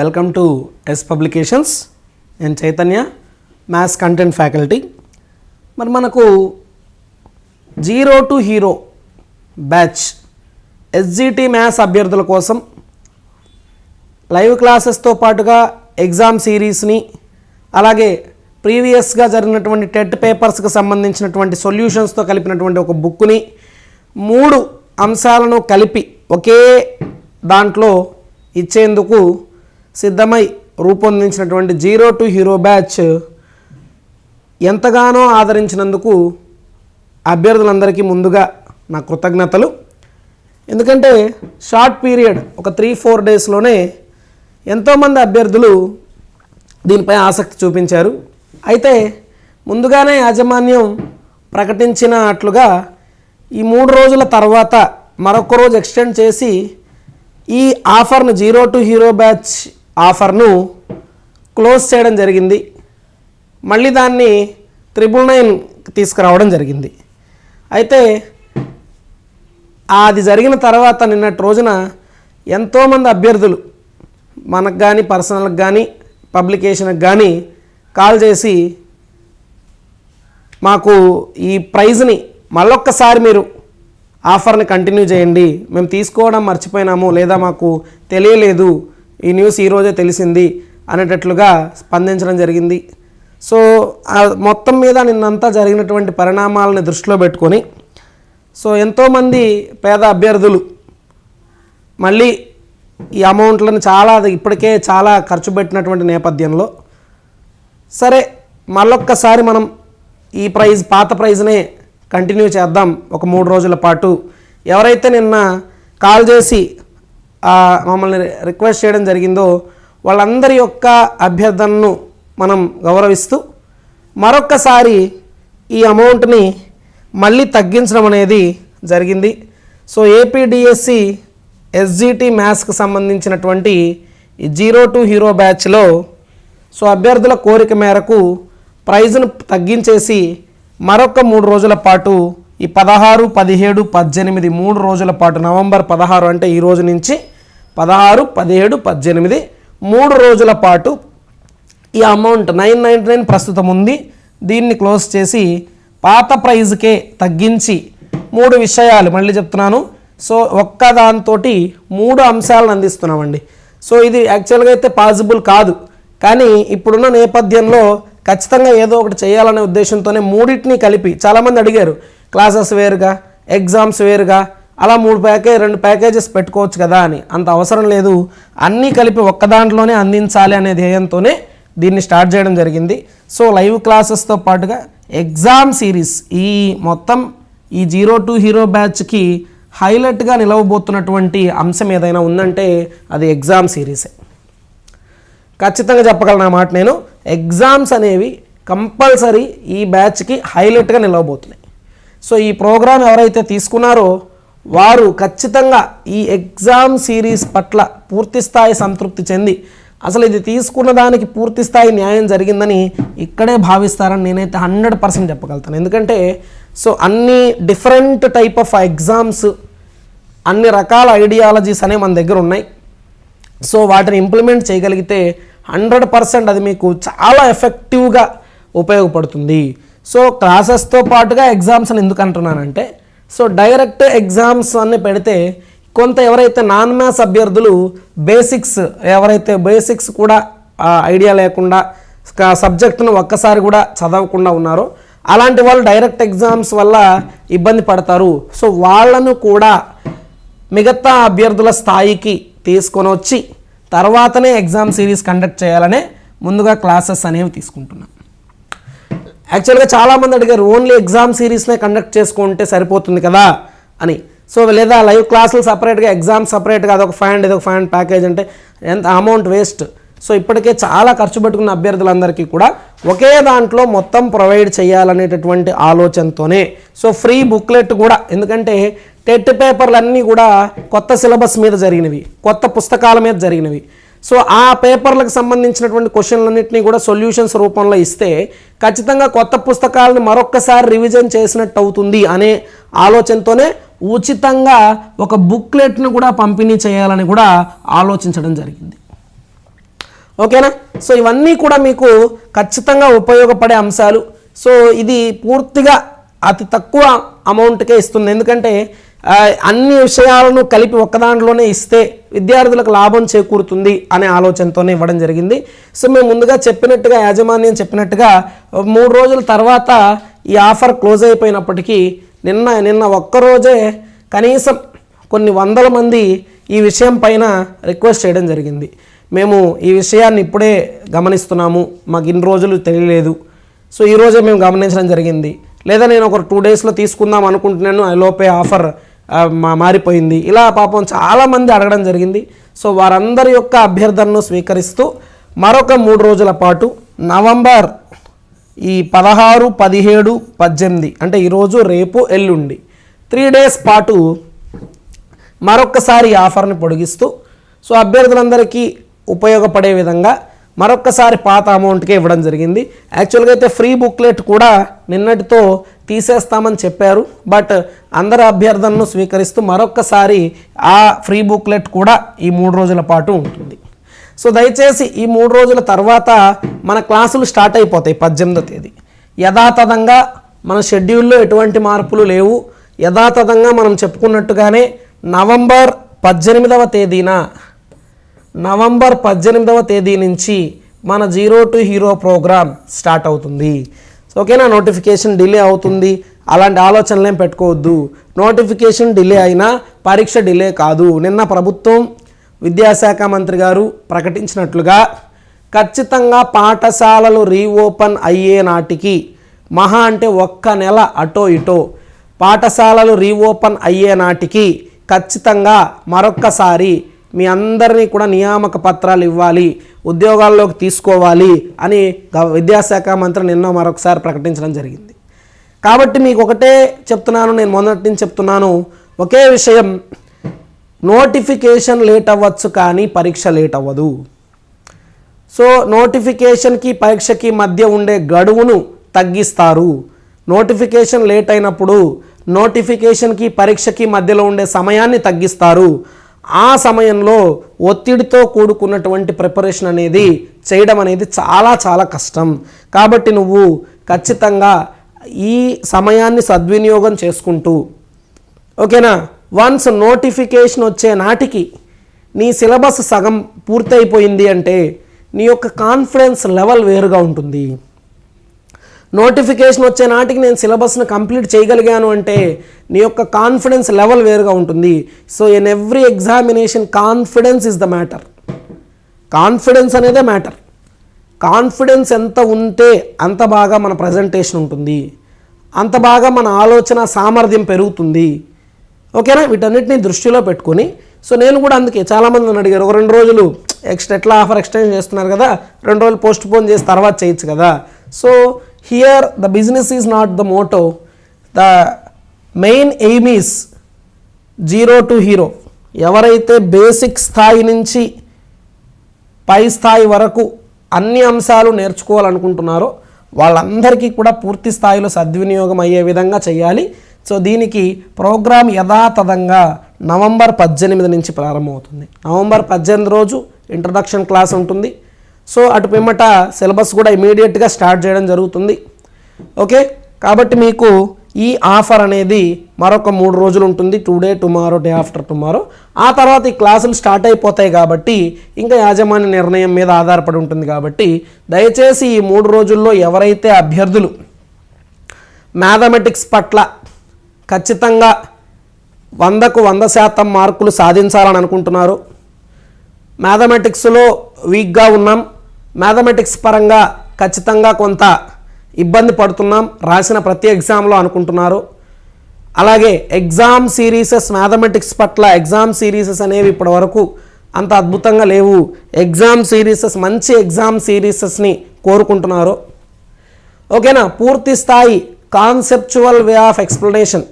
Welcome to yes publications నేను Chaitanya maths content faculty మరి మనకు zero to hero batch SGT maths అభ్యర్థుల కోసం లైవ్ క్లాసెస్తో పాటుగా ఎగ్జామ్ సిరీస్ని అలాగే ప్రీవియస్గా జరిగినటువంటి టెట్ పేపర్స్కి సంబంధించినటువంటి సొల్యూషన్స్తో కలిపినటువంటి ఒక బుక్ని మూడు అంశాలను కలిపి ఒకే దాంట్లో ఇచ్చేందుకు సిద్ధమై రూపొందించినటువంటి జీరో టు హీరో బ్యాచ్ ఎంతగానో ఆదరించినందుకు అభ్యర్థులందరికీ ముందుగా నా కృతజ్ఞతలు. ఎందుకంటే షార్ట్ పీరియడ్ ఒక త్రీ ఫోర్ డేస్లోనే ఎంతోమంది అభ్యర్థులు దీనిపై ఆసక్తి చూపించారు. అయితే ముందుగానే యాజమాన్యం ప్రకటించినట్లుగా ఈ మూడు రోజుల తర్వాత మరొక రోజు ఎక్స్టెండ్ చేసి ఈ ఆఫర్ను జీరో టు హీరో బ్యాచ్ ఆఫర్ను క్లోజ్ చేయడం జరిగింది. మళ్ళీ దాన్ని త్రిబుల్ నైన్ తీసుకురావడం జరిగింది. అయితే అది జరిగిన తర్వాత నిన్నటి రోజున ఎంతోమంది అభ్యర్థులు మనకు కానీ పర్సనల్కి కానీ పబ్లికేషన్కి కానీ కాల్ చేసి మాకు ఈ ప్రైజ్ని మళ్ళొక్కసారి మీరు ఆఫర్ని కంటిన్యూ చేయండి. మేము తీసుకోవడం మర్చిపోయినాము లేదా మాకు తెలియలేదు. ఈ న్యూస్ ఈరోజే తెలిసింది అనేటట్లుగా స్పందించడం జరిగింది. సో ఆ మొత్తం మీద నిన్నంతా జరిగినటువంటి పరిణామాలను దృష్టిలో పెట్టుకొని సో ఎంతోమంది పేద అభ్యర్థులు మళ్ళీ ఈ అమౌంట్లను చాలా ఇప్పటికే చాలా ఖర్చు పెట్టినటువంటి నేపథ్యంలో సరే మళ్ళొక్కసారి మనం ఈ ప్రైజ్ పాత ప్రైజ్నే కంటిన్యూ చేద్దాం ఒక మూడు రోజుల పాటు. ఎవరైతే నిన్న కాల్ చేసి మమ్మల్ని రిక్వెస్ట్ చేయడం జరిగిందో వాళ్ళందరి యొక్క అభ్యర్థనను మనం గౌరవిస్తూ మరొక్కసారి ఈ అమౌంట్ని మళ్ళీ తగ్గించడం అనేది జరిగింది. సో ఏపీడిఎస్సి ఎస్జిటి మ్యాథ్స్కి సంబంధించినటువంటి ఈ జీరో టు హీరో బ్యాచ్లో సో అభ్యర్థుల కోరిక మేరకు ప్రైజ్ను తగ్గించేసి మరొక మూడు రోజుల పాటు ఈ పదహారు పదిహేడు పద్దెనిమిది మూడు రోజుల పాటు నవంబర్ పదహారు అంటే ఈ రోజు నుంచి పదహారు పదిహేడు పద్దెనిమిది మూడు రోజుల పాటు ఈ అమౌంట్ నైన్ నైంటీ నైన్ ప్రస్తుతం ఉంది. దీన్ని క్లోజ్ చేసి పాత ప్రైజ్కే తగ్గించి మూడు విషయాలు మళ్ళీ చెప్తున్నాను. సో ఒక్క దాంతో మూడు అంశాలను అందిస్తున్నామండి. సో ఇది యాక్చువల్గా అయితే పాసిబుల్ కాదు. కానీ ఇప్పుడున్న నేపథ్యంలో ఖచ్చితంగా ఏదో ఒకటి చేయాలనే ఉద్దేశంతోనే మూడింటిని కలిపి చాలామంది అడిగారు. క్లాసెస్ వేరుగా ఎగ్జామ్స్ వేరుగా అలా మూడు ప్యాకేజ్ రెండు ప్యాకేజెస్ పెట్టుకోవచ్చు కదా అని. అంత అవసరం లేదు. అన్నీ కలిపి ఒక్క దాంట్లోనే అందించాలి అనే ధ్యేయంతోనే దీన్ని స్టార్ట్ చేయడం జరిగింది. సో లైవ్ క్లాసెస్తో పాటుగా ఎగ్జామ్ సిరీస్ ఈ మొత్తం ఈ జీరో టు హీరో బ్యాచ్కి హైలైట్గా నిలవబోతున్నటువంటి అంశం ఏదైనా ఉందంటే అది ఎగ్జామ్ సిరీసే. ఖచ్చితంగా చెప్పగలను మాట నేను. ఎగ్జామ్స్ అనేవి కంపల్సరీ ఈ బ్యాచ్కి హైలైట్గా నిలవబోతున్నాయి. సో ఈ ప్రోగ్రామ్ ఎవరైతే తీసుకున్నారో వారు ఖచ్చితంగా ఈ ఎగ్జామ్ సిరీస్ పట్ల పూర్తిస్థాయి సంతృప్తి చెంది అసలు ఇది తీసుకున్న దానికి పూర్తిస్థాయి న్యాయం జరిగిందని ఇక్కడే భావిస్తారని నేనైతే హండ్రెడ్ పర్సెంట్ చెప్పగలుగుతాను. ఎందుకంటే సో అన్ని డిఫరెంట్ టైప్ ఆఫ్ ఎగ్జామ్స్ అన్ని రకాల ఐడియాలజీస్ అనేవి మన దగ్గర ఉన్నాయి. సో వాటిని ఇంప్లిమెంట్ చేయగలిగితే హండ్రెడ్ పర్సెంట్ అది మీకు చాలా ఎఫెక్టివ్గా ఉపయోగపడుతుంది. సో క్లాసెస్తో పాటుగా ఎగ్జామ్స్ అని ఎందుకు అంటున్నానంటే సో డైరెక్ట్ ఎగ్జామ్స్ అన్ని పెడితే కొంత ఎవరైతే నాన్ మ్యాథ్స్ అభ్యర్థులు బేసిక్స్ ఎవరైతే బేసిక్స్ కూడా ఐడియా లేకుండా సబ్జెక్టును ఒక్కసారి కూడా చదవకుండా ఉన్నారో అలాంటి వాళ్ళు డైరెక్ట్ ఎగ్జామ్స్ వల్ల ఇబ్బంది పడతారు. సో వాళ్ళను కూడా మిగతా అభ్యర్థుల స్థాయికి తీసుకొని వచ్చి తర్వాతనే ఎగ్జామ్ సిరీస్ కండక్ట్ చేయాలనే ముందుగా క్లాసెస్ అనేవి తీసుకుంటున్నాం. యాక్చువల్గా చాలామంది అడిగారు ఓన్లీ ఎగ్జామ్ సిరీస్నే కండక్ట్ చేసుకుంటే సరిపోతుంది కదా? అని. సో లేదా లైవ్ క్లాసులు సపరేట్గా ఎగ్జామ్ సపరేట్గా అదొక ఫైవ్ హండ్రెడ్ ఇదొక ఫైవ్ హండ్రెడ్ ప్యాకేజ్ అంటే ఎంత అమౌంట్ వేస్ట్ సో ఇప్పటికే చాలా ఖర్చు పెట్టుకున్న అభ్యర్థులందరికీ కూడా ఒకే దాంట్లో మొత్తం ప్రొవైడ్ చేయాలనేటటువంటి ఆలోచనతోనే. సో ఫ్రీ బుక్లెట్ కూడా ఎందుకంటే టెట్ పేపర్లన్నీ కూడా కొత్త సిలబస్ మీద జరిగినవి కొత్త పుస్తకాల మీద జరిగినవి. సో ఆ పేపర్లకు సంబంధించినటువంటి క్వశ్చన్లన్నింటినీ కూడా సొల్యూషన్స్ రూపంలో ఇస్తే ఖచ్చితంగా కొత్త పుస్తకాలను మరొక్కసారి రివిజన్ చేసినట్టు అవుతుంది అనే ఆలోచనతోనే ఉచితంగా ఒక బుక్లెట్ను కూడా పంపిణీ చేయాలని కూడా ఆలోచించడం జరిగింది. ఓకేనా? సో ఇవన్నీ కూడా మీకు ఖచ్చితంగా ఉపయోగపడే అంశాలు. సో ఇది పూర్తిగా అతి తక్కువ అమౌంట్కే ఇస్తుంది. ఎందుకంటే అన్ని విషయాలను కలిపి ఒక్క దాంట్లోనే ఇస్తే విద్యార్థులకు లాభం చేకూరుతుంది అనే ఆలోచనతోనే ఇవ్వడం జరిగింది. సో మేము ముందుగా చెప్పినట్టుగా యాజమాన్యం చెప్పినట్టుగా మూడు రోజుల తర్వాత ఈ ఆఫర్ క్లోజ్ అయిపోయినప్పటికీ నిన్న నిన్న ఒక్కరోజే కనీసం కొన్ని వందల మంది ఈ విషయం పైన రిక్వెస్ట్ చేయడం జరిగింది. మేము ఈ విషయాన్ని ఇప్పుడే గమనిస్తున్నాము. మాకు ఇన్ని రోజులు తెలియలేదు. సో ఈ రోజే మేము గమనించడం జరిగింది. లేదా నేను ఒక టూ డేస్లో తీసుకుందాం అనుకుంటున్నాను. ఆ లోపే ఆఫర్ మారిపోయింది. ఇలా పాపం చాలామంది అడగడం జరిగింది. సో వారందరి యొక్క అభ్యర్థనను స్వీకరిస్తూ మరొక మూడు రోజుల పాటు నవంబర్ ఈ పదహారు పదిహేడు పద్దెనిమిది అంటే ఈరోజు రేపు ఎల్లుండి త్రీ డేస్ పాటు మరొక్కసారి ఈ ఆఫర్ని పొడిగిస్తూ సో అభ్యర్థులందరికీ ఉపయోగపడే విధంగా మరొక్కసారి పాత అమౌంట్కే ఇవ్వడం జరిగింది. యాక్చువల్గా అయితే ఫ్రీ బుక్లెట్ కూడా నిన్నటితో తీసేస్తామని చెప్పారు. బట్ అందరి అభ్యర్థనను స్వీకరిస్తూ మరొక్కసారి ఆ ఫ్రీ బుక్లెట్ కూడా ఈ మూడు రోజుల పాటు ఉంటుంది. సో దయచేసి ఈ మూడు రోజుల తర్వాత మన క్లాసులు స్టార్ట్ అయిపోతాయి పద్దెనిమిదో తేదీ. యథాతథంగా మన షెడ్యూల్లో ఎటువంటి మార్పులు లేవు. యథాతథంగా మనం చెప్పుకున్నట్టుగానే నవంబర్ పద్దెనిమిదవ తేదీన నవంబర్ పద్దెనిమిదవ తేదీ నుంచి మన zero to hero program start అవుతుంది. ఓకేనా? నోటిఫికేషన్ డిలే అవుతుంది. అలాంటి ఆలోచనలేం పెట్టుకోవద్దు. నోటిఫికేషన్ డిలే అయినా పరీక్ష డిలే కాదు. నిన్న ప్రభుత్వం విద్యాశాఖ మంత్రి గారు ప్రకటించినట్లుగా ఖచ్చితంగా పాఠశాలలు రీఓపెన్ అయ్యే నాటికి మహా అంటే ఒక్క నెల అటో ఇటో పాఠశాలలు రీఓపెన్ అయ్యే నాటికి ఖచ్చితంగా మరొక్కసారి మీ అందరినీ కూడా నియామక పత్రాలు ఇవ్వాలి ఉద్యోగాల్లోకి తీసుకోవాలి అని విద్యాశాఖ మంత్రి నిన్న మరొకసారి ప్రకటించడం జరిగింది. కాబట్టి మీకు ఒకటే చెప్తున్నాను నేను మొదటి నుంచి చెప్తున్నాను. ఒకే విషయం నోటిఫికేషన్ లేట్ అవ్వచ్చు కానీ పరీక్ష లేట్ అవ్వదు. సో నోటిఫికేషన్కి పరీక్షకి మధ్య ఉండే గడువును తగ్గిస్తారు. నోటిఫికేషన్ లేట్ అయినప్పుడు నోటిఫికేషన్కి పరీక్షకి మధ్యలో ఉండే సమయాన్ని తగ్గిస్తారు. ఆ సమయంలో ఒత్తిడితో కూడుకున్నటువంటి ప్రిపరేషన్ అనేది చేయడం అనేది చాలా చాలా కష్టం. కాబట్టి నువ్వు ఖచ్చితంగా ఈ సమయాన్ని సద్వినియోగం చేసుకుంటూ ఓకేనా? వన్స్ నోటిఫికేషన్ వచ్చే నాటికి నీ సిలబస్ సగం పూర్తయిపోయింది అంటే నీ యొక్క కాన్ఫిడెన్స్ లెవెల్ వేరుగా ఉంటుంది. నోటిఫికేషన్ వచ్చే నాటికి నేను సిలబస్ను కంప్లీట్ చేయగలిగాను అంటే నీ యొక్క కాన్ఫిడెన్స్ లెవెల్ వేరుగా ఉంటుంది. So in every examination confidence is the matter confidence అనేదే మ్యాటర్ కాన్ఫిడెన్స్ ఎంత ఉంటే అంత బాగా మన ప్రజెంటేషన్ ఉంటుంది. అంత బాగా మన ఆలోచన సామర్థ్యం పెరుగుతుంది. ఓకేనా? వీటన్నిటిని దృష్టిలో పెట్టుకొని. సో నేను కూడా అందుకే చాలామంది నన్ను అడిగారు ఒక రెండు రోజులు ఎక్స్ట్రా ఎట్లా ఆఫర్ ఎక్స్టెండ్ చేస్తున్నారు కదా? రెండు రోజులు పోస్ట్ పోన్ చేసి తర్వాత చేయొచ్చు కదా? So here the business is not the motto the main aim is zero to hero ఎవరైతే బేసిక్ స్థాయి నుంచి పై స్థాయి వరకు అన్ని అంశాలు నేర్చుకోవాలనుకుంటున్నారో వాళ్ళందరికీ కూడా పూర్తి స్థాయిలో సద్వినియోగం అయ్యే విధంగా చేయాలి. సో దీనికి ప్రోగ్రామ్ యథాతథంగా నవంబర్ పద్దెనిమిది నుంచి ప్రారంభమవుతుంది. నవంబర్ పద్దెనిమిది రోజు ఇంట్రడక్షన్ క్లాస్ ఉంటుంది. సో అటు పిమ్మట సిలబస్ కూడా ఇమీడియట్గా స్టార్ట్ చేయడం జరుగుతుంది. ఓకే? కాబట్టి మీకు ఈ ఆఫర్ అనేది మరొక మూడు రోజులు ఉంటుంది. Today tomorrow day after tomorrow. ఆ తర్వాత ఈ క్లాసులు స్టార్ట్ అయిపోతాయి కాబట్టి ఇంకా యాజమాన్య నిర్ణయం మీద ఆధారపడి ఉంటుంది కాబట్టి దయచేసి ఈ మూడు రోజుల్లో ఎవరైతే అభ్యర్థులు మ్యాథమెటిక్స్ పట్ల ఖచ్చితంగా వందకు వంద శాతం మార్కులు సాధించాలని అనుకుంటున్నారు మ్యాథమెటిక్స్లో వీక్గా ఉన్నాం. మ్యాథమెటిక్స్ పరంగా ఖచ్చితంగా కొంత ఇబ్బంది పడుతున్నాం. రాసిన ప్రతి ఎగ్జామ్లో అనుకుంటున్నారు. అలాగే ఎగ్జామ్ సిరీసెస్ మ్యాథమెటిక్స్ పట్ల ఎగ్జామ్ సిరీసెస్ అనేవి ఇప్పటి వరకు అంత అద్భుతంగా లేవు. ఎగ్జామ్ సిరీసెస్ మంచి ఎగ్జామ్ సిరీసెస్ని కోరుకుంటున్నారు. ఓకేనా? పూర్తి స్థాయి కాన్సెప్చువల్ వే ఆఫ్ ఎక్స్ప్లెనేషన్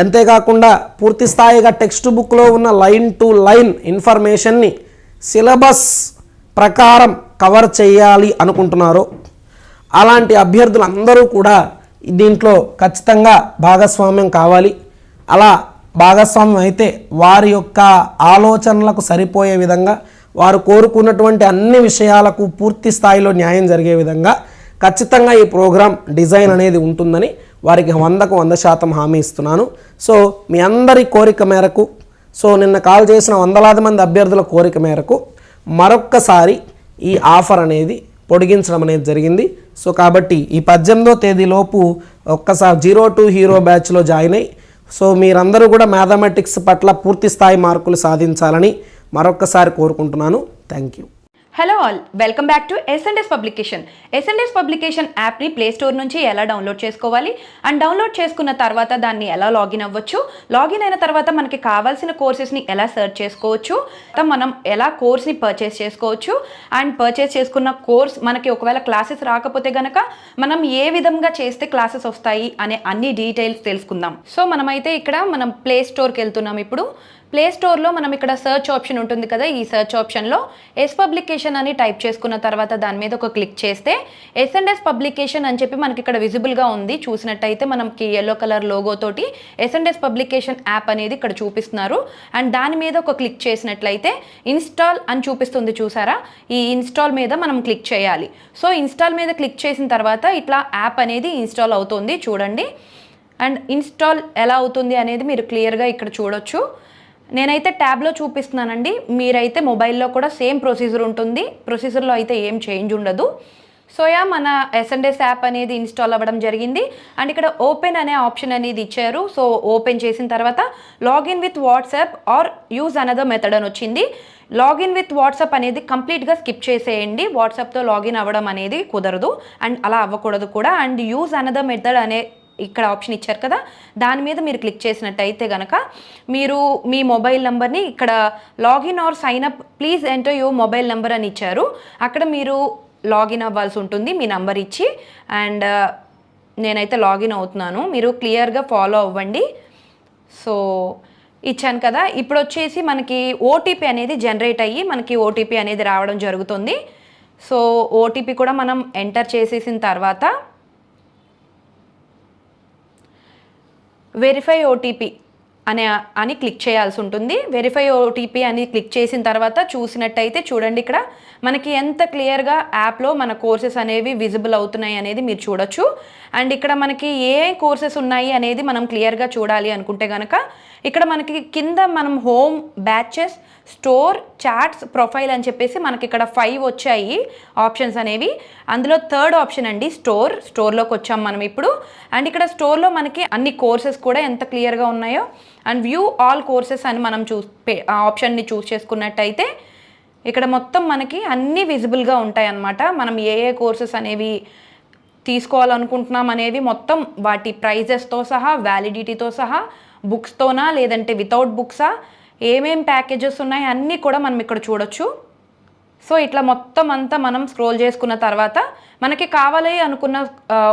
అంతేకాకుండా పూర్తి స్థాయిగా టెక్స్ట్ బుక్లో ఉన్న లైన్ టు లైన్ ఇన్ఫర్మేషన్ని సిలబస్ ప్రకారం కవర్ చేయాలి అనుకుంటున్నారు. అలాంటి అభ్యర్థులు అందరూ కూడా దీంట్లో ఖచ్చితంగా భాగస్వామ్యం కావాలి. అలా భాగస్వామ్యం అయితే వారి యొక్క ఆలోచనలకు సరిపోయే విధంగా వారు కోరుకున్నటువంటి అన్ని విషయాలకు పూర్తి స్థాయిలో న్యాయం జరిగే విధంగా ఖచ్చితంగా ఈ ప్రోగ్రాం డిజైన్ అనేది ఉంటుందని వారికి వందకు వంద శాతం హామీ ఇస్తున్నాను. సో మీ అందరి కోరిక మేరకు సో నిన్న కాల్ చేసిన వందలాది మంది అభ్యర్థుల కోరిక మేరకు మరొక్కసారి ఈ ఆఫర్ అనేది పొడిగించడం అనేది జరిగింది. సో కాబట్టి ఈ పద్దెనిమిదో తేదీలోపు ఒక్కసారి జీరో టు హీరో బ్యాచ్లో జాయిన్ అయ్యి సో మీరందరూ కూడా మ్యాథమెటిక్స్ పట్ల పూర్తి స్థాయి మార్కులు సాధించాలని మరొక్కసారి కోరుకుంటున్నాను. Thank you. Hello all welcome back to S and S publication SNS publication యాప్ని ప్లే స్టోర్ నుంచి ఎలా డౌన్లోడ్ చేసుకోవాలి? అండ్ డౌన్లోడ్ చేసుకున్న తర్వాత దాన్ని ఎలా లాగిన్ అవ్వచ్చు? లాగిన్ అయిన తర్వాత మనకి కావాల్సిన కోర్సెస్ని ఎలా సెర్చ్ చేసుకోవచ్చు? మనం ఎలా కోర్స్ని పర్చేస్ చేసుకోవచ్చు? అండ్ పర్చేస్ చేసుకున్న కోర్స్ మనకి ఒకవేళ క్లాసెస్ రాకపోతే గనక మనం ఏ విధంగా చేస్తే క్లాసెస్ వస్తాయి? అనే అన్ని డీటెయిల్స్ తెలుసుకుందాం. సో మనమైతే ఇక్కడ మనం ప్లే స్టోర్కి వెళ్తున్నాం ఇప్పుడు. ప్లే స్టోర్లో మనం ఇక్కడ సెర్చ్ ఆప్షన్ ఉంటుంది కదా ఈ సెర్చ్ ఆప్షన్లో ఎస్ పబ్లికేషన్ అని టైప్ చేసుకున్న తర్వాత దాని మీద ఒక క్లిక్ చేస్తే ఎస్ అండ్ ఎస్ పబ్లికేషన్ అని చెప్పి మనకి ఇక్కడ విజిబుల్గా ఉంది. చూసినట్టయితే మనకి ఎల్లో కలర్ లోగో తోటి S and S publication app అనేది ఇక్కడ చూపిస్తున్నారు. అండ్ దాని మీద ఒక క్లిక్ చేసినట్లయితే ఇన్స్టాల్ అని చూపిస్తుంది చూసారా? ఈ ఇన్స్టాల్ మీద మనం క్లిక్ చేయాలి. సో ఇన్స్టాల్ మీద క్లిక్ చేసిన తర్వాత ఇట్లా యాప్ అనేది ఇన్స్టాల్ అవుతుంది. చూడండి. అండ్ ఇన్స్టాల్ ఎలా అవుతుంది అనేది మీరు క్లియర్గా ఇక్కడ చూడొచ్చు. నేనైతే ట్యాబ్లో చూపిస్తున్నానండి. మీరైతే మొబైల్లో కూడా సేమ్ ప్రొసీజర్ ఉంటుంది. ప్రొసీజర్లో అయితే ఏం చేంజ్ ఉండదు. సో యా మన ఎస్ఎన్డెస్ యాప్ అనేది ఇన్స్టాల్ అవ్వడం జరిగింది. అండ్ ఇక్కడ ఓపెన్ అనే ఆప్షన్ అనేది ఇచ్చారు. సో ఓపెన్ చేసిన తర్వాత login with WhatsApp or use another method అని వచ్చింది. లాగిన్ విత్ వాట్సాప్ అనేది కంప్లీట్గా స్కిప్ చేసేయండి. వాట్సాప్తో లాగిన్ అవ్వడం అనేది కుదరదు. అండ్ అలా అవ్వకూడదు కూడా. అండ్ యూజ్ అనదర్ మెథడ్ అనే ఇక్కడ ఆప్షన్ ఇచ్చారు కదా దాని మీద మీరు క్లిక్ చేసినట్టయితే కనుక మీరు మీ మొబైల్ నెంబర్ని ఇక్కడ login or sign up please enter your mobile number అని ఇచ్చారు. అక్కడ మీరు లాగిన్ అవ్వాల్సి ఉంటుంది మీ నంబర్ ఇచ్చి అండ్ uh, నేనైతే లాగిన్ అవుతున్నాను. మీరు క్లియర్గా ఫాలో అవ్వండి. సో ఇచ్చాను కదా. ఇప్పుడు వచ్చేసి మనకి ఓటీపీ అనేది జనరేట్ అయ్యి మనకి ఓటీపీ అనేది రావడం జరుగుతుంది. సో ఓటీపీ కూడా మనం ఎంటర్ చేసేసిన తర్వాత వెరిఫై ఓటీపీ అనే అని క్లిక్ చేయాల్సి ఉంటుంది. వెరిఫై ఓటీపీ అని క్లిక్ చేసిన తర్వాత చూసినట్టయితే చూడండి ఇక్కడ మనకి ఎంత క్లియర్గా యాప్లో మన కోర్సెస్ అనేవి విజిబుల్ అవుతున్నాయి అనేది మీరు చూడొచ్చు. అండ్ ఇక్కడ మనకి ఏ కోర్సెస్ ఉన్నాయి అనేది మనం క్లియర్గా చూడాలి అనుకుంటే కనుక ఇక్కడ మనకి కింద మనం home batches store chats profile అని చెప్పేసి మనకి ఇక్కడ ఫైవ్ వచ్చాయి ఆప్షన్స్ అనేవి. అందులో థర్డ్ ఆప్షన్ అండి స్టోర్. స్టోర్లోకి వచ్చాం మనం ఇప్పుడు. అండ్ ఇక్కడ స్టోర్లో మనకి అన్ని కోర్సెస్ కూడా ఎంత క్లియర్గా ఉన్నాయో. అండ్ వ్యూ ఆల్ కోర్సెస్ అని మనం చూ ఆప్షన్ని చూస్ చేసుకున్నట్టయితే ఇక్కడ మొత్తం మనకి అన్నీ విజిబుల్గా ఉంటాయి అన్నమాట మనం ఏ ఏ కోర్సెస్ అనేవి తీసుకోవాలనుకుంటున్నాం అనేవి మొత్తం వాటి ప్రైజెస్తో సహా వ్యాలిడిటీతో సహా బుక్స్తోనా లేదంటే వితౌట్ బుక్సా ఏమేం ప్యాకేజెస్ ఉన్నాయి అన్నీ కూడా మనం ఇక్కడ చూడొచ్చు. సో ఇట్లా మొత్తం అంతా మనం స్క్రోల్ చేసుకున్న తర్వాత మనకి కావాలి అనుకున్న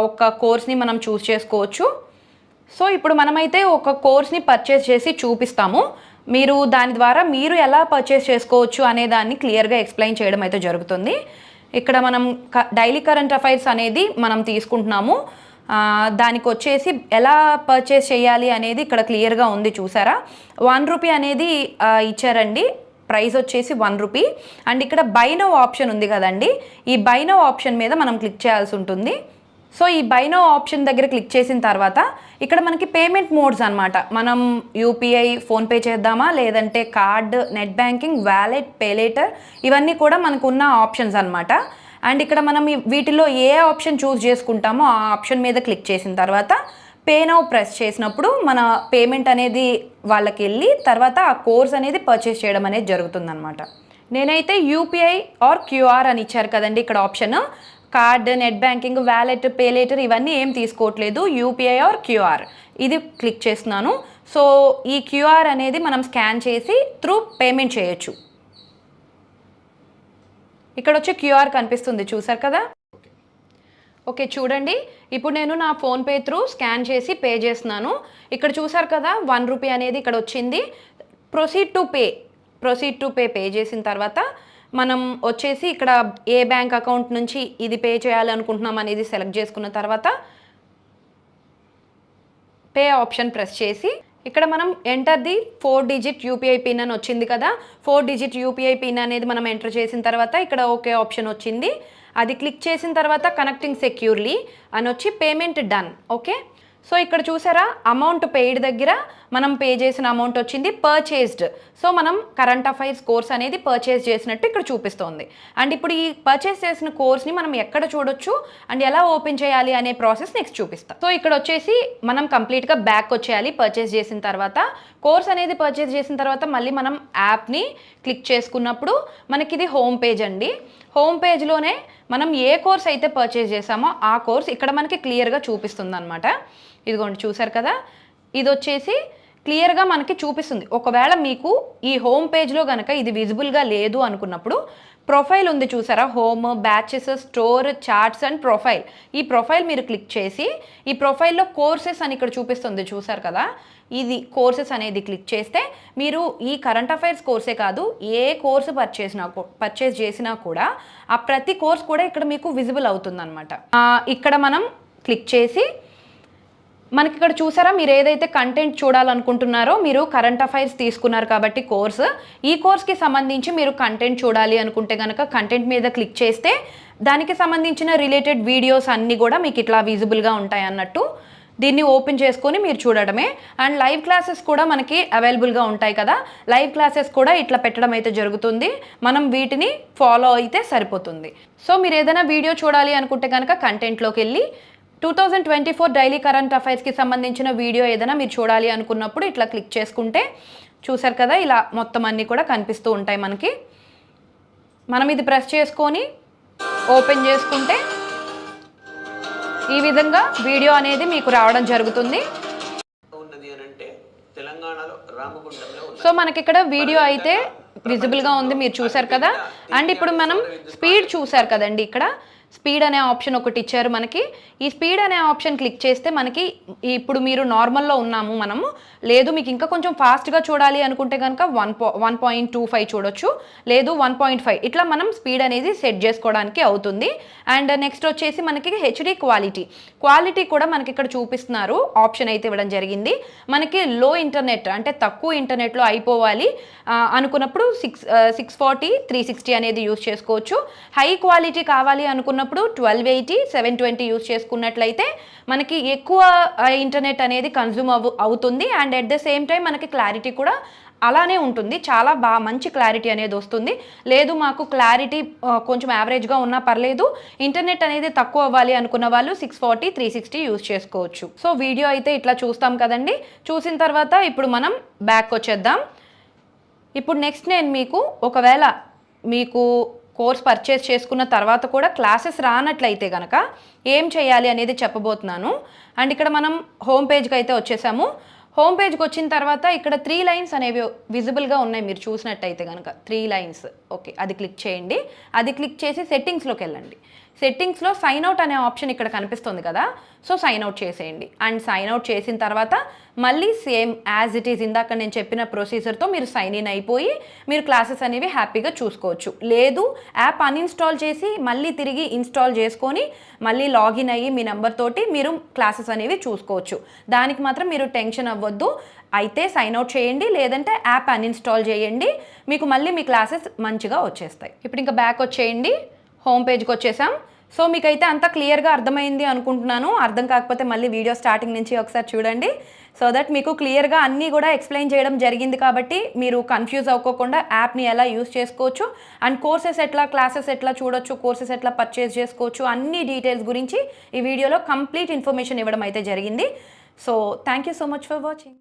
ఒక కోర్స్ని మనం చూస్ చేసుకోవచ్చు. సో ఇప్పుడు మనమైతే ఒక కోర్స్ని పర్చేస్ చేసి చూపిస్తాము. మీరు దాని ద్వారా మీరు ఎలా పర్చేస్ చేసుకోవచ్చు అనే దాన్ని క్లియర్గా ఎక్స్ప్లెయిన్ చేయడం అయితే జరుగుతుంది. ఇక్కడ మనం డైలీ కరెంట్ అఫైర్స్ అనేది మనం తీసుకుంటున్నాము. దానికి వచ్చేసి ఎలా పర్చేస్ చేయాలి అనేది ఇక్కడ క్లియర్గా ఉంది చూసారా? వన్ రూపీ అనేది ఇచ్చారండి. ప్రైస్ వచ్చేసి వన్ రూపీ అండ్ ఇక్కడ బైనో ఆప్షన్ ఉంది కదండి. ఈ బైనో ఆప్షన్ మీద మనం క్లిక్ చేయాల్సి ఉంటుంది. సో ఈ బైనో ఆప్షన్ దగ్గర క్లిక్ చేసిన తర్వాత ఇక్కడ మనకి పేమెంట్ మోడ్స్ అన్నమాట. మనం యూపీఐ ఫోన్పే చేద్దామా? లేదంటే card net banking wallet pay later ఇవన్నీ కూడా మనకు ఉన్న ఆప్షన్స్ అన్నమాట. అండ్ ఇక్కడ మనం వీటిలో ఏ ఆప్షన్ చూస్ చేసుకుంటామో ఆ ఆప్షన్ మీద క్లిక్ చేసిన తర్వాత పే నౌ ప్రెస్ చేసినప్పుడు మన పేమెంట్ అనేది వాళ్ళకి వెళ్ళి తర్వాత ఆ కోర్స్ అనేది పర్చేస్ చేయడం అనేది జరుగుతుందనమాట నేనైతే యూపీఐ ఆర్ క్యూఆర్ అని ఇచ్చారు కదండి ఇక్కడ option. Card net banking wallet pay later ఇవన్నీ ఏం తీసుకోవట్లేదు. UPI or QR. ఇది క్లిక్ చేస్తున్నాను. సో ఈ క్యూఆర్ అనేది మనం స్కాన్ చేసి త్రూ పేమెంట్ చేయొచ్చు. ఇక్కడ వచ్చి క్యూఆర్ కనిపిస్తుంది చూసారు కదా? ఓకే చూడండి. ఇప్పుడు నేను నా ఫోన్పే త్రూ స్కాన్ చేసి పే చేస్తున్నాను. ఇక్కడ చూసారు కదా వన్ రూపీ అనేది ఇక్కడ వచ్చింది. Proceed to pay proceed to pay pay చేసిన తర్వాత మనం వచ్చేసి ఇక్కడ ఏ బ్యాంక్ అకౌంట్ నుంచి ఇది పే చేయాలనుకుంటున్నాం అనేది సెలెక్ట్ చేసుకున్న తర్వాత పే ఆప్షన్ ప్రెస్ చేసి ఇక్కడ మనం enter the four digit UPI pin అని వచ్చింది కదా. ఫోర్ డిజిట్ యూపీఐ పిన్ అనేది మనం ఎంటర్ చేసిన తర్వాత ఇక్కడ ఓకే ఆప్షన్ వచ్చింది. అది క్లిక్ చేసిన తర్వాత కనెక్టింగ్ సెక్యూర్లీ అని వచ్చి పేమెంట్ డన్ ఓకే సో ఇక్కడ చూసారా? అమౌంట్ పెయిడ్ దగ్గర మనం పే చేసిన అమౌంట్ వచ్చింది పర్చేస్డ్ సో మనం కరెంట్ అఫైర్స్ కోర్స్ అనేది పర్చేస్ చేసినట్టు ఇక్కడ చూపిస్తోంది. అండ్ ఇప్పుడు ఈ పర్చేస్ చేసిన కోర్స్ని మనం ఎక్కడ చూడొచ్చు? అండ్ ఎలా ఓపెన్ చేయాలి అనే ప్రాసెస్ నెక్స్ట్ చూపిస్తాం. సో ఇక్కడ వచ్చేసి మనం కంప్లీట్గా బ్యాక్ వచ్చేయాలి పర్చేస్ చేసిన తర్వాత. కోర్స్ అనేది పర్చేస్ చేసిన తర్వాత మళ్ళీ మనం యాప్ని క్లిక్ చేసుకున్నప్పుడు మనకి ఇది హోమ్ పేజ్ అండి. హోమ్ పేజ్లోనే మనం ఏ కోర్స్ అయితే పర్చేస్ చేసామో ఆ కోర్స్ ఇక్కడ మనకి క్లియర్గా చూపిస్తుంది అనమాట ఇదిగోండి చూసారు కదా? ఇది వచ్చేసి క్లియర్గా మనకి చూపిస్తుంది. ఒకవేళ మీకు ఈ హోమ్ పేజ్లో కనుక ఇది విజిబుల్గా లేదు అనుకున్నప్పుడు ప్రొఫైల్ ఉంది చూసారా? Home batches store charts and profile. ఈ ప్రొఫైల్ మీరు క్లిక్ చేసి ఈ ప్రొఫైల్లో కోర్సెస్ అని ఇక్కడ చూపిస్తుంది చూసారు కదా? ఇది కోర్సెస్ అనేది క్లిక్ చేస్తే మీరు ఈ కరెంట్ అఫైర్స్ కోర్సే కాదు ఏ కోర్సు పర్చేస్ పర్చేస్ చేసినా కూడా ఆ ప్రతి కోర్స్ కూడా ఇక్కడ మీకు విజిబుల్ అవుతుందన్నమాట. ఇక్కడ మనం క్లిక్ చేసి మనకి ఇక్కడ చూసారా మీరు ఏదైతే కంటెంట్ చూడాలనుకుంటున్నారో మీరు కరెంట్ అఫైర్స్ తీసుకున్నారు కాబట్టి కోర్స్ ఈ కోర్స్కి సంబంధించి మీరు కంటెంట్ చూడాలి అనుకుంటే కనుక కంటెంట్ మీద క్లిక్ చేస్తే దానికి సంబంధించిన రిలేటెడ్ వీడియోస్ అన్నీ కూడా మీకు ఇట్లా విజిబుల్గా ఉంటాయి అన్నట్టు. దీన్ని ఓపెన్ చేసుకొని మీరు చూడడమే. అండ్ లైవ్ క్లాసెస్ కూడా మనకి అవైలబుల్గా ఉంటాయి కదా. లైవ్ క్లాసెస్ కూడా ఇట్లా పెట్టడం అయితే జరుగుతుంది. మనం వీటిని ఫాలో అయితే సరిపోతుంది. సో మీరు ఏదైనా వీడియో చూడాలి అనుకుంటే కనుక కంటెంట్లోకి వెళ్ళి two thousand twenty four daily current అఫైర్స్కి సంబంధించిన వీడియో ఏదైనా మీరు చూడాలి అనుకున్నప్పుడు ఇట్లా క్లిక్ చేసుకుంటే చూసారు కదా ఇలా మొత్తం అన్నీ కూడా కనిపిస్తూ ఉంటాయి మనకి. మనం ఇది ప్రెస్ చేసుకొని ఓపెన్ చేసుకుంటే ఈ విధంగా వీడియో అనేది మీకు రావడం జరుగుతుంది. సో మనకి ఇక్కడ వీడియో అయితే విజిబుల్గా ఉంది మీరు చూసారు కదా. అండ్ ఇప్పుడు మనం స్పీడ్ చూసారు కదండి ఇక్కడ. స్పీడ్ అనే ఆప్షన్ ఒకటి ఇచ్చారు మనకి. ఈ స్పీడ్ అనే ఆప్షన్ క్లిక్ చేస్తే మనకి ఇప్పుడు మీరు నార్మల్లో ఉన్నాము మనము. లేదు మీకు ఇంకా కొంచెం ఫాస్ట్గా చూడాలి అనుకుంటే కనుక వన్ పా వన్ పాయింట్ టూ ఫైవ్ చూడొచ్చు. లేదు వన్ పాయింట్ ఫైవ్ ఇట్లా మనం స్పీడ్ అనేది సెట్ చేసుకోవడానికి అవుతుంది. అండ్ నెక్స్ట్ వచ్చేసి మనకి హెచ్డి క్వాలిటీ. క్వాలిటీ కూడా మనకి ఇక్కడ చూపిస్తున్నారు. ఆప్షన్ అయితే ఇవ్వడం జరిగింది. మనకి లో ఇంటర్నెట్ అంటే తక్కువ ఇంటర్నెట్లో అయిపోవాలి. అనుకున్నప్పుడు six six forty three sixty అనేది యూస్ చేసుకోవచ్చు. హై క్వాలిటీ కావాలి అనుకున్న అనుకున్నప్పుడు twelve eighty seven twenty use చేసుకున్నట్లయితే మనకి ఎక్కువ ఇంటర్నెట్ అనేది కన్జ్యూమ్ అవు అవుతుంది. And at the same time మనకి క్లారిటీ కూడా అలానే ఉంటుంది. చాలా బాగా మంచి క్లారిటీ అనేది వస్తుంది. లేదు మాకు క్లారిటీ కొంచెం యావరేజ్గా ఉన్నా పర్లేదు. ఇంటర్నెట్ అనేది తక్కువ అవ్వాలి అనుకున్న వాళ్ళు six forty three sixty use చేసుకోవచ్చు. సో వీడియో అయితే ఇట్లా చూస్తాం కదండి. చూసిన తర్వాత ఇప్పుడు మనం బ్యాక్ వచ్చేద్దాం. ఇప్పుడు నెక్స్ట్ నేను మీకు ఒకవేళ మీకు కోర్స్ పర్చేస్ చేసుకున్న తర్వాత కూడా క్లాసెస్ రానట్లయితే కనుక ఏం చేయాలి అనేది చెప్పబోతున్నాను. అండ్ ఇక్కడ మనం హోమ్ పేజ్కి అయితే వచ్చేసాము. హోమ్ పేజ్కి వచ్చిన తర్వాత ఇక్కడ త్రీ లైన్స్ అనేవి విజిబుల్గా ఉన్నాయి మీరు చూసినట్టయితే కనుక త్రీ లైన్స్. ఓకే అది క్లిక్ చేయండి. అది క్లిక్ చేసి సెట్టింగ్స్లోకి వెళ్ళండి. సెట్టింగ్స్లో సైన్ అవుట్ అనే ఆప్షన్ ఇక్కడ కనిపిస్తుంది కదా. సో సైన్ అవుట్ చేసేయండి. అండ్ సైన్ అవుట్ చేసిన తర్వాత మళ్ళీ సేమ్ యాజ్ ఇట్ ఈజ్ ఇందాక నేను చెప్పిన ప్రొసీజర్తో మీరు సైన్ ఇన్ అయిపోయి మీరు క్లాసెస్ అనేవి హ్యాపీగా చూసుకోవచ్చు. లేదు యాప్ అన్ఇన్స్టాల్ చేసి మళ్ళీ తిరిగి ఇన్స్టాల్ చేసుకొని మళ్ళీ లాగిన్ అయ్యి మీ నెంబర్ తోటి మీరు క్లాసెస్ అనేవి చూసుకోవచ్చు. దానికి మాత్రం మీరు టెన్షన్ అవ్వద్దు. అయితే సైన్ అవుట్ చేయండి లేదంటే యాప్ అన్ఇన్స్టాల్ చేయండి. మీకు మళ్ళీ మీ క్లాసెస్ మంచిగా వచ్చేస్తాయి. ఇప్పుడు ఇంకా బ్యాక్ వచ్చేయండి. హోమ్ పేజ్కి వచ్చేసాం. సో మీకైతే అంతా క్లియర్గా అర్థమైంది అనుకుంటున్నాను. అర్థం కాకపోతే మళ్ళీ వీడియో స్టార్టింగ్ నుంచి ఒకసారి చూడండి. సో దట్ మీకు క్లియర్గా అన్నీ కూడా ఎక్స్ప్లెయిన్ చేయడం జరిగింది కాబట్టి మీరు కన్ఫ్యూజ్ అవ్వకుండా యాప్ని ఎలా యూస్ చేసుకోవచ్చు అండ్ కోర్సెస్ ఎట్లా క్లాసెస్ ఎట్లా చూడొచ్చు కోర్సెస్ ఎట్లా పర్చేస్ చేసుకోవచ్చు అన్ని డీటెయిల్స్ గురించి ఈ వీడియోలో కంప్లీట్ ఇన్ఫర్మేషన్ ఇవ్వడం అయితే జరిగింది. So thank you so much for watching.